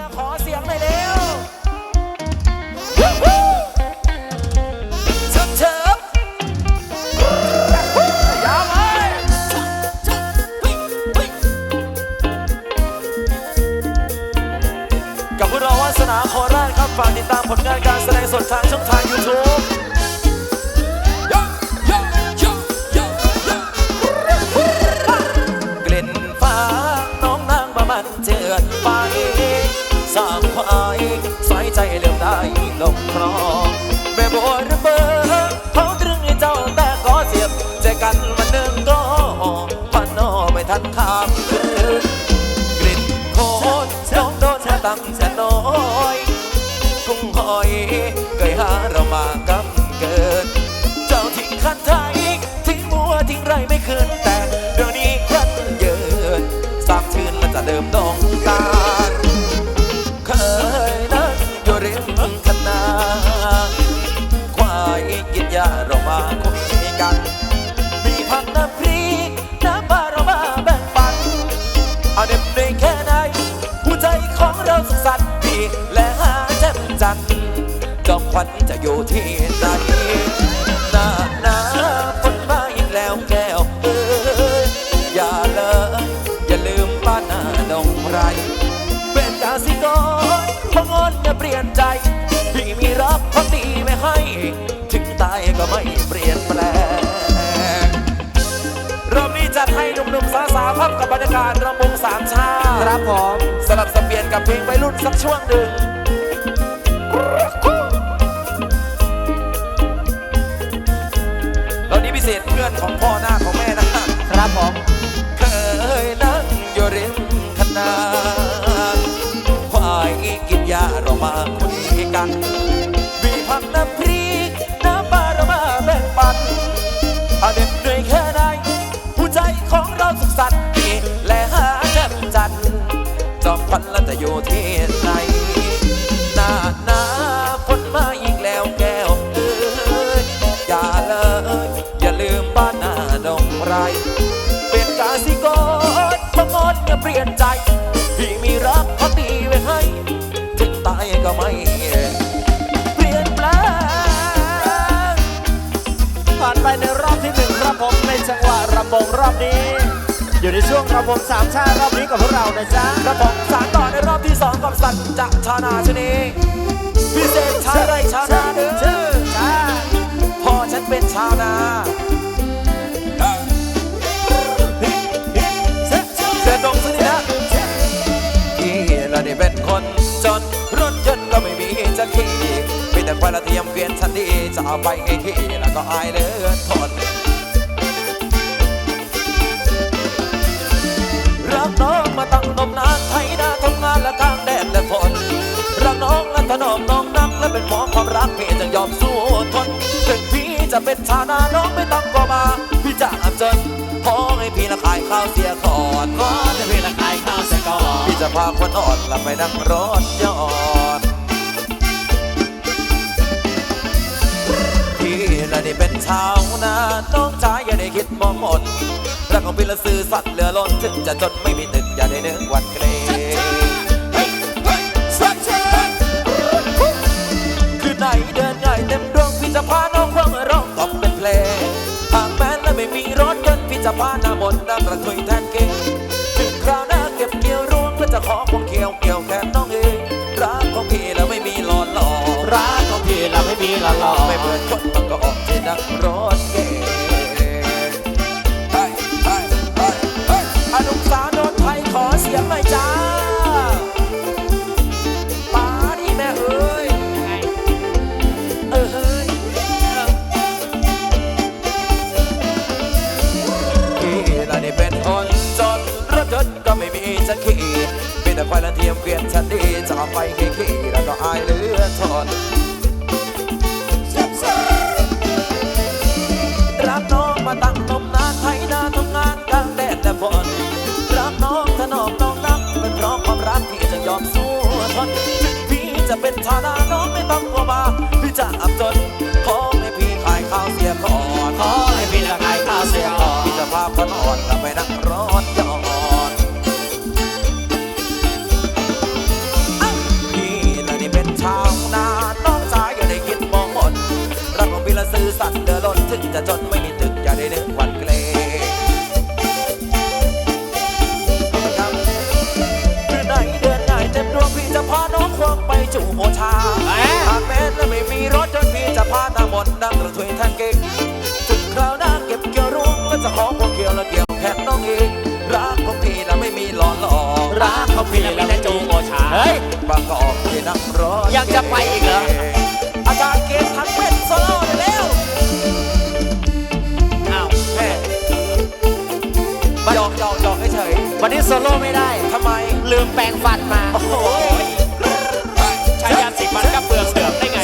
ยขอเสียงหน่อยเร็ คืนแต่เดี๋ยวนี้ครั้นเยินสามชื่นและจะเดิมดองตาเคยนั่งอยู่ริมคณาควายกินยาเรามาคุยกัน มีผักน้ำพริกน้ำปลาเรามาแบ่งปันเอาเด็บได้แค่ไหนหัวใจของเราสุขสันต์ดีและหาแจ่มจันทร์จอมขวัญจะอยู่ที่ ไร เป็นกาสิกรพองอนอย่าเปลี่ยนใจพี่มีรักพักดีไม่ให้ ถึงตายก็ไม่เปลี่ยนแปลงรอบนี้จัดให้หนุ่มๆสาวๆครับกับบรรยากาศระมงสามชาติครับผมสลับสับเปลี่ยนกับเพลงวัยรุ่นสักช่วงหนึ่งรอบนี้พิเศษเพื่อนของพ่อหน้าของแม่นะครับผม อมพันแล้วจะอยู่ที่ไหนหน้าหนาฝนมาอีกแล้วแก้วเอ้ยอย่าเลย อย่าลืมบ้านนาดงไร เป็นกาสิกรบังออนอย่าเปลี่ยนใจ พี่มีรักพักดีไว้ให้ ถึงตายก็ไม่เปลี่ยนแปลงผ่านไปในรอบที่หนึ่งครับผมในจังหวะรำวงรอบนี้ อยู่ในช่วงรำวงสามชาติรอบนี้กับพวกเรานะจ๊ะกระบอกสารต่อในรอบที่สองกับสัตว์จะชานาชนีพิเศษชาไรชานาเด้อจ้าพอฉันเป็นชาวนาเสือตรงสินะที่เราได้เป็นคนจนรถยนต์ก็ไม่มีจะขี่มีแต่ควายละเทียมเกวียนชันดีจะเอาไปให้ขี่แล้วก็อายเลือ ความรักพี่จะยอมสู้ทนถึงพี่จะเป็นชาวนาน้องไม่ต้องก็มา พี่จะอับจนขอให้พี่ละขายข้าวเสียก่อนขอให้พี่ละขายข้าวเสียก่อน พี่จะพาคนอ่อนละไปนั่งรถยอดพี่ละได้เป็นชาวนาน้องชายอย่าได้คิดมองหมดรักของพี่ละซื้อสัตว์เหลือล้นถึงจะจนไม่มีตึกอย่าได้นึกวันเกรง เดินง่ายเต็มดวงพี่จะพาน้องควงร้องตอบเป็นเพลงหากแม้และไม่มีรถยนต์พี่จะพาหน้ามนน้ำกระทุยแทนเก่งถึงคราวหน้าเก็บเกี่ยวรวงก็จะขอควงเกี่ยวเกี่ยวแขนน้องเองรักของพี่แล้วไม่มีหลอนหลอกรักของพี่แล้วไม่มีหลอนหลอไม่เหมือนคนมันก็ออกจะดักรถ เทียมเกวียนฉันดีจะเอาไปขี่ๆแล้วก็อายเหลือทนรับน้องมาตั้งนมนานไทยนาทำงานกลางแดดและฝนรับน้องถนอมน้องนับเป็นเพราะความรักที่จะยอมสู้ทนถึงพี่จะเป็นทานา ถึงจะจนไม่มีตึกอย่าได้นึกหวันเกรงขอบคุณครับคือไหนเดือนไหนเต็มดวงพี่จะพาน้องควงไปจู่โมชาหากแม้และไม่มีรถจนพี่จะพาตาหมดนั่งกระถวยแทงเก่งถึงคราวหน้าเก็บเกี่ยวรุ้งแล้วจะขอพวกเกี่ยวแล้วเกี่ยวแขนน้องเองรักของพี่นะไม่มีหลอนหลอกรักของพี่แล้วมีแต่จูโมชาเฮ้ยบางกอกที่นั่งรอยังจะไปอีกเหรออาจารย์เกณฑ์ทั้งเป็นโซโล่ได้แล้ว หยอกหยอกหยอกเฉยวันนี้โซโล่ไม่ได้ๆทำไม ลืมแปรงฟันมาโอ้โหใช้ยาสีฟันกับเปลือกเสือกได้ไง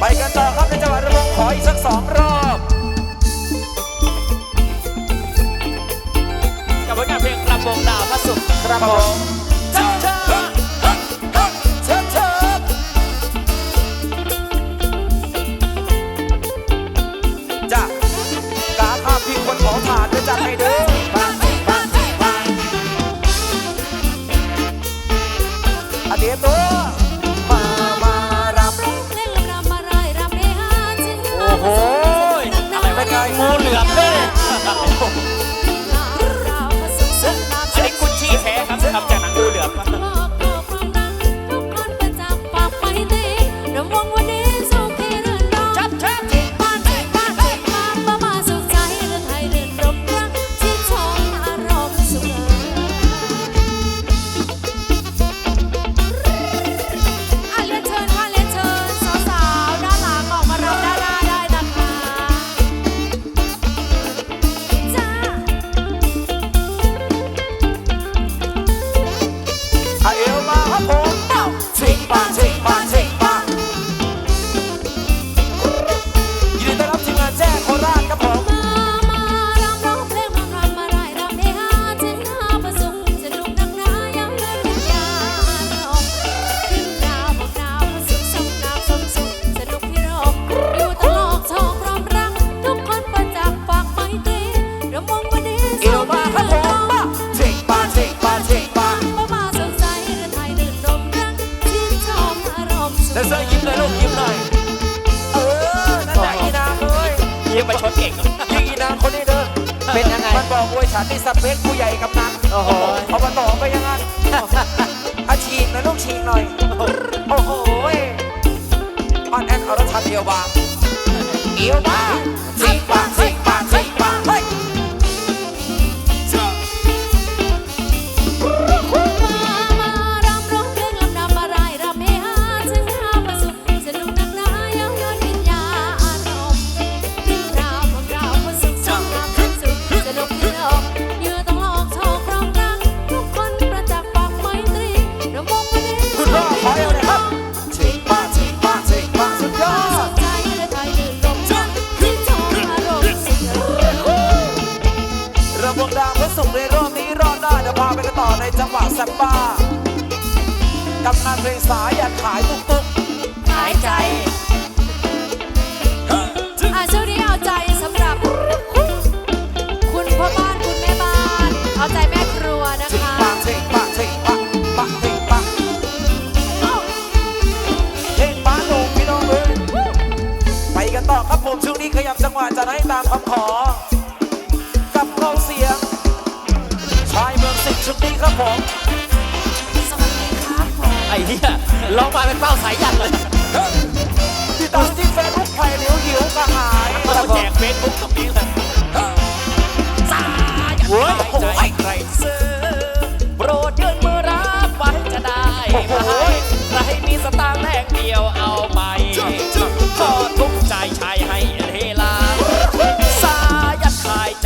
ไปกันต่อครับในจังหวัดระนองขออีกสักสองรอบกับผลงานเพลงรำวงดาวพระศุกร์ครับผม ฉันนี่สเปคผู้ใหญ่กับนางโอ้โหเอามาต่อไปยังไงอาฉีกหน่อยลูกฉีกหน่อย โอ้โหออนแอนเอารถชันเดียวบางเอียวบางชิงปาชิงปาชิงปาเฮ้ย ผมช่วงนี้ขยับจังหวะจะให้ตามคำขอ กับเงเสียง ชายเมืองสิงห์ชุดนี้ครับผม สวัสดีครับผมไอ้เหี้ยร้องมาเป็นเป้าสายยันเลยที่ตามที่เฟซบุ๊กไผ่เหลียวหิวกระหายเราแจกเฟซบุ๊กตรงนี้เลยสายันโอ้ยหายใครซื้อโปรดยื่นมือรับไว้จะได้ไหมใครมีสตางค์แลกเดียวเอาไปขอ ใจชายให้เฮลาสายัดขาย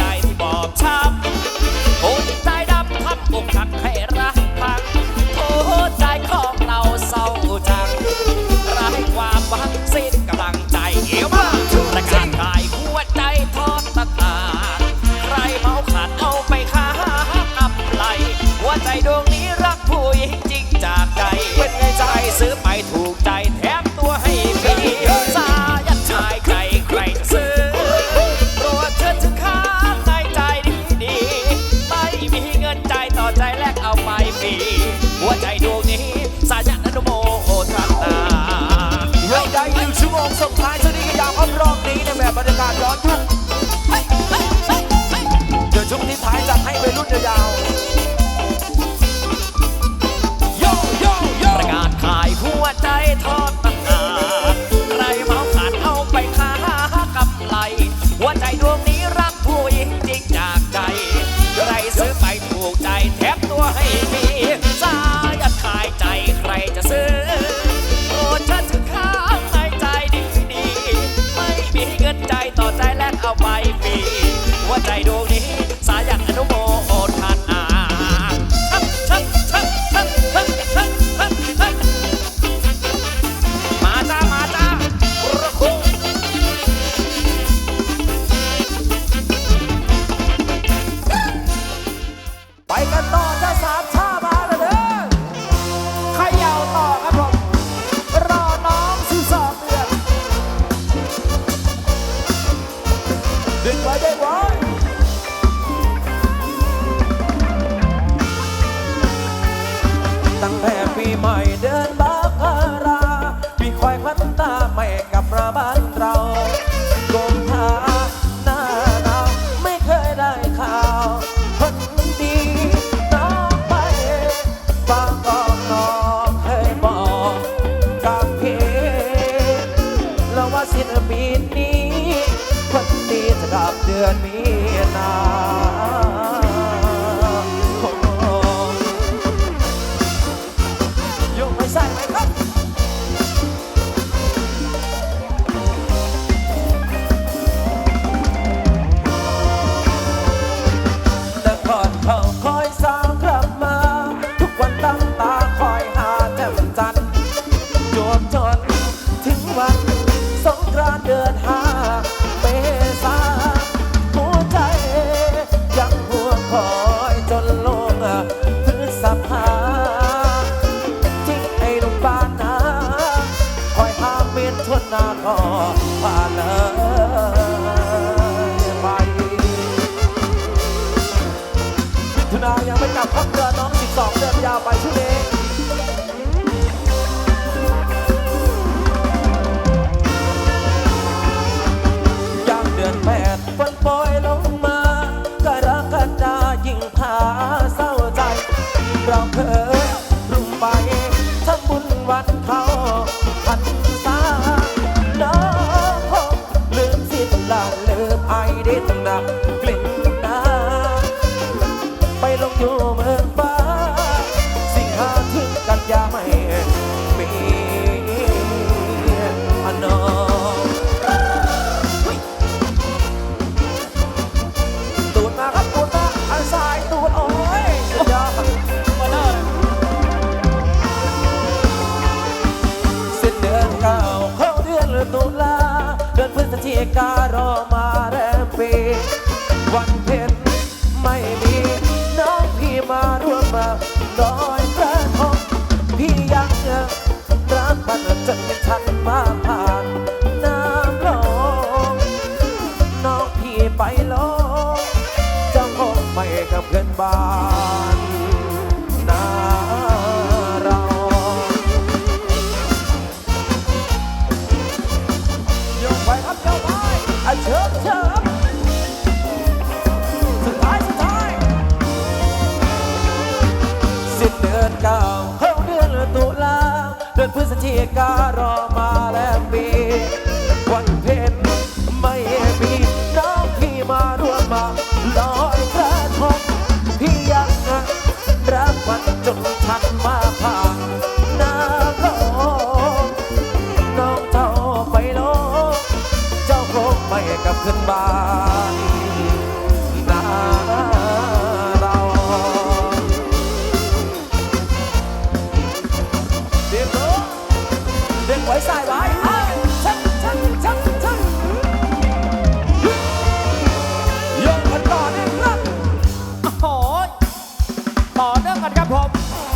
otra. อนเก่าเฮ้เดือนตุลาเดือนพฤศจิการอมาแล้วปีวันเพ็ญไม่มีน้องพี่มาร่วมมาลอยกระทงพี่ยังรักวันจงทันมาผ่านนาโลน้องเจ้าไปโลเจ้าคงไม่กลับขึ้นบ้าน ก่อนครับผม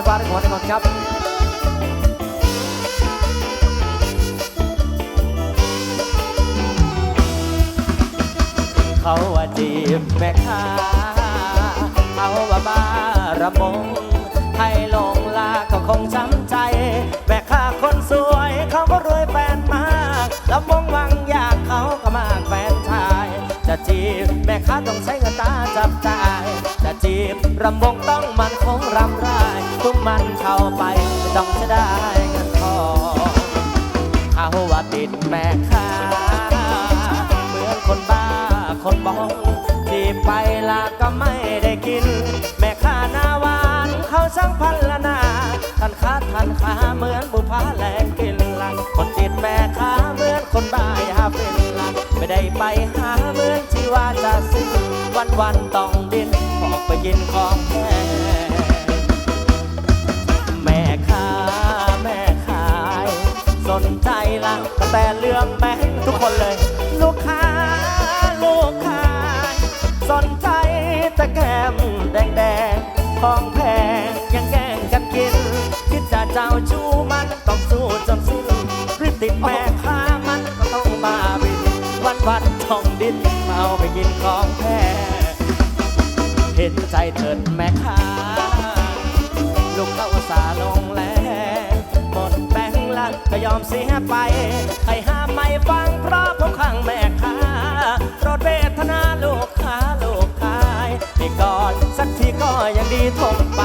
ในบ้านของในก่อนครับเขาว่าจีบแม่ค้าเขาว่าบ้าระมงให้ลงลาเขาคงช้ำใจ แม่ค้าคนสวยเขาก็รวยแฟนมากแล้วมงวังอยากเขาก็มากแฟนชาย จะจีบแม่ค้าต้องใช้เงินตาจับจ่า ยจะจีบรำวงต้องมันคงรำไรทุกมันเข้าไปต้องจะได้เงินทองเขาว่าติดแม่ค้าเหมือนคนบ้าคนบองที่ไปละก็ไม่ได้กิน แม่ค้าหน้าหวานเขาช่งพันละนาทันค้าทันขาเหมือนบุพาแหลงกินลังคนติดแม่ค้าเหมือนคนบ้ายาเป็นลัง ไม่ได้ไปหาเหมือนที่ว่าจะสิ้นวันวันๆต้องดินออกไปกินของแพงแม่ค้าแม่ขาย สนใจละก็แต่เรื่องแบงค์ทุกคนเลย ลูกค้า ลูกค้า สนใจแต่แก้มแดงแดงๆของแพงยังแกล้งกันกิน คิดจะเจ้าชู้มันต้องสู้จนสิ้นรีบติดแม่ วันทองดินมาเอาไปกินของแพงเห็นใจเถิดแม่ค้าลูกเข้าสาลงแรงหมดแบงค์ละก็ยอมเสียไปให้ห้ามไม่ฟังเพราะผมขังแม่ค้าโปรดเวทนาลูกค้าลูกขายให้ก่อนสักทีก็ยังดีทนไป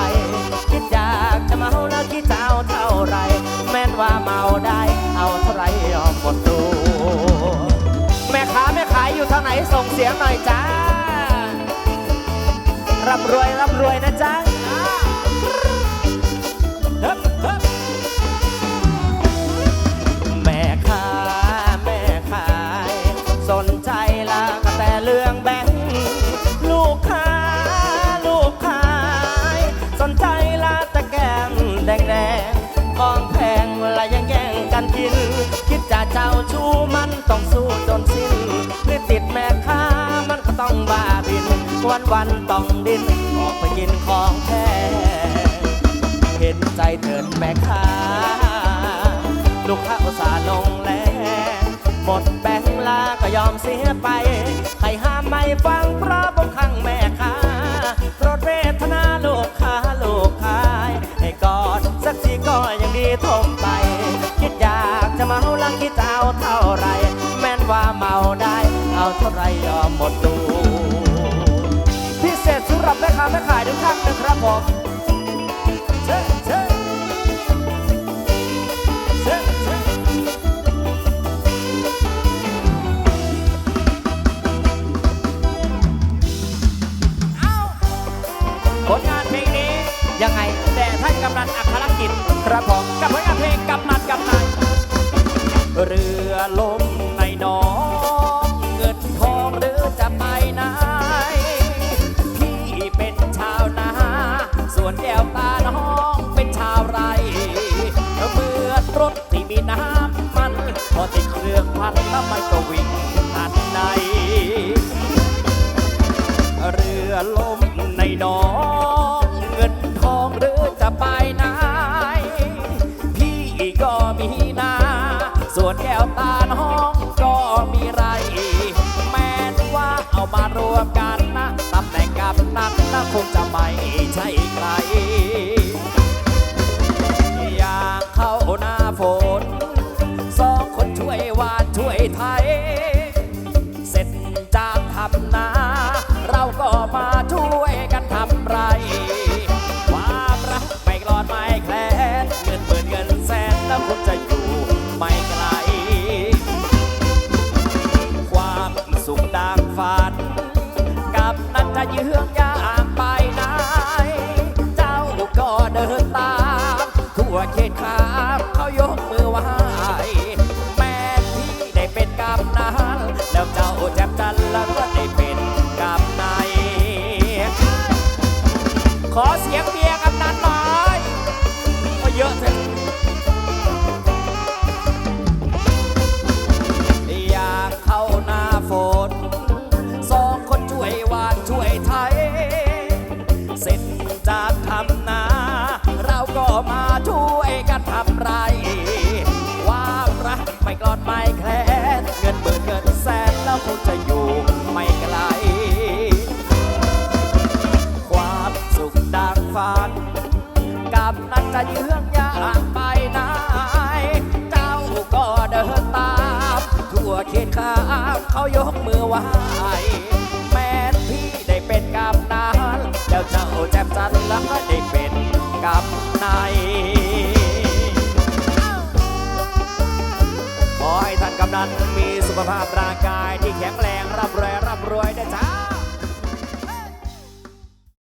เสียงหน่อยจ้าร่ำรวยร่ำรวยนะจ๊ะแม่ค้าแม่ขาย สนใจละก็แต่เรื่องแบงค์ลูกค้า ลูกขาย สนใจละแต่แก้มแดงแดงของแพงละยังแย่งกันกิน คิดจะเจ้าชู้มันต้องสู้จนสิ้นรีบติดแม่ค้า บ้าบิน วันวันต้องดิน ออกไปกินของแพงเห็นใจเถิดแม่ค้า ลูกค้าอุตส่าห์ลงแรงหมดแบงค์ลาก็ยอมเสียไป ใครห้ามไม่ฟังเพราะผมขังแม่ค้าโปรดเวทนาลูกค้าลูกขายให้กอดสักทีก็ยังดีทมไป กนนะครับผมเชิญเชิญเชิญเชิญผลงานเพลงนี้ยังไงแต่ท่านกำนันอัครกิจครับผมกับผลงานเพลงกำนันกำนันเรือ มีน้ำมัน พอติดเครื่องพันแล้วมันก็วิ่งทันในเรือล่มในหนองเงินทองหรือจะไปไหนพี่ก็มีนา ส่วนแก้วตาน้องก็มีไร แม้ว่าเอามารวมกันนะตำแหน่งกับนักนะคงจะไม่ใช่ใคร ไร ความรักไม่กลอนไม่แคลนเงินหมื่นเงินแสนแล้วคงจะอยู่ไม่ไกล ความสุขดังฝันกำนั้นจะเยื่องยางไปไหนเจ้าก็เดินตามทั่วเขตข้ามเขายกมือไหว้แม้พี่ได้เป็นกำนานแล้วเจ้าแจ่มจันทร์แล้วได้เป็นกำนาย นั้นมีสุขภาพร่างกายที่แข็งแรงร่ำรวยร่ำรวยนะจ้า